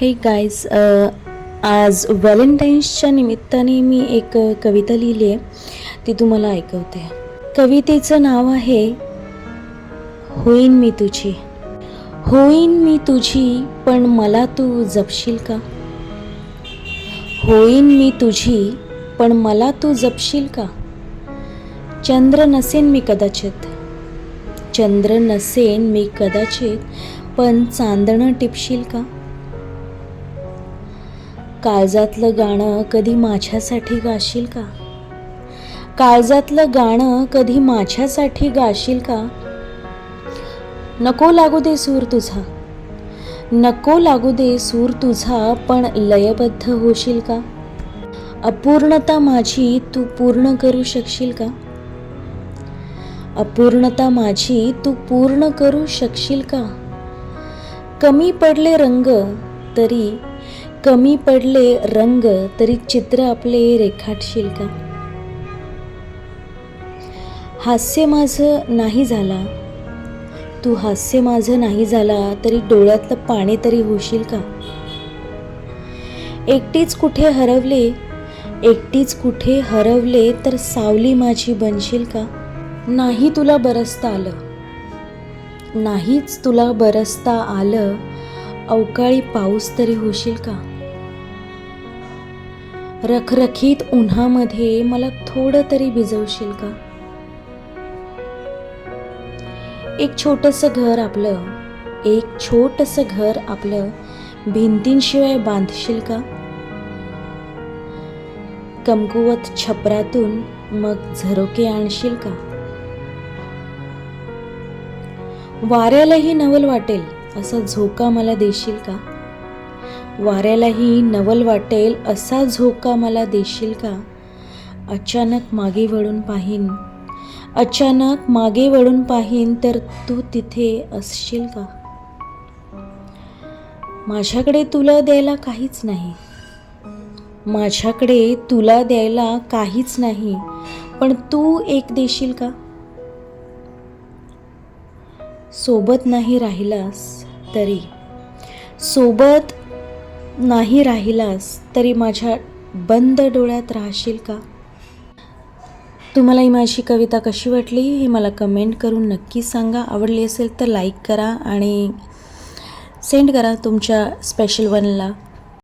हे guys uh, आज व्हॅलेंटाईन्सच्या निमित्ताने मी एक uh, कविता लिहिली आहे. ती तुम्हाला ऐकवते. कवितेचं नाव आहे होईन मी तुझी. होईन मी तुझी पण मला तू जपशील का? होईन मी तुझी पण मला तू जपशील का? चंद्र नसेन मी कदाचित. चंद्र नसेन मी कदाचित पण चांदणं टिपशील का? काळजातलं गाणं कधी माझ्यासाठी गाशील का? काळजातलं गाणं कधी माझ्यासाठी गाशील का? नको लागू दे सूर तुझा. नको लागू दे सूर तुझा पण लयबद्ध होशील का? अपूर्णता माझी तू पूर्ण करू शकशील का? अपूर्णता माझी तू पूर्ण करू शकशील का? कमी पडले रंग तरी कमी पडले रंग तरी चित्र आपले रेखाटशील का? हास्य माझं नाही झाला. तू हास्य माझं नाही झाला तरी डोळ्यातलं पाणी तरी होशील का? एकटीच कुठे हरवले? एकटीच कुठे हरवले तर सावली माझी बनशील का? नाही तुला बरसता आलं. नाहीच तुला बरसता आलं. अवकाळी पाऊस तरी होशील का? रखरखीत उन्हामध्ये मला थोडं तरी भिजवशील का? एक छोटंसं घर आपलं एक छोटंसं घर आपलं भिंतींशिवाय बांधशील का? कमकुवत छपरातून मग झरोके आणशील का? वाऱ्यालाही नवल वाटेल असा झोका मला देशील का? वाऱ्यालाही नवल वाटेल असा झोका मला देशील का? अचानक मागे वळून पाहीन. अचानक मागे वळून पाहीन तर तू तिथे असशील का? माझ्याकडे तुला द्यायला काहीच नाही. माझ्याकडे तुला द्यायला काहीच नाही. पण तू एक देशील का? सोबत नाही राहिलास तरी. सोबत नाही राहिलास तरी माझ्या बंद डोळ्यात राहशील का? तुम्हाला ही माझी कविता कशी वाटली हे मला कमेंट करून नक्की सांगा. आवडली असेल तर लाईक करा आणि सेंड करा तुमच्या स्पेशल वनला.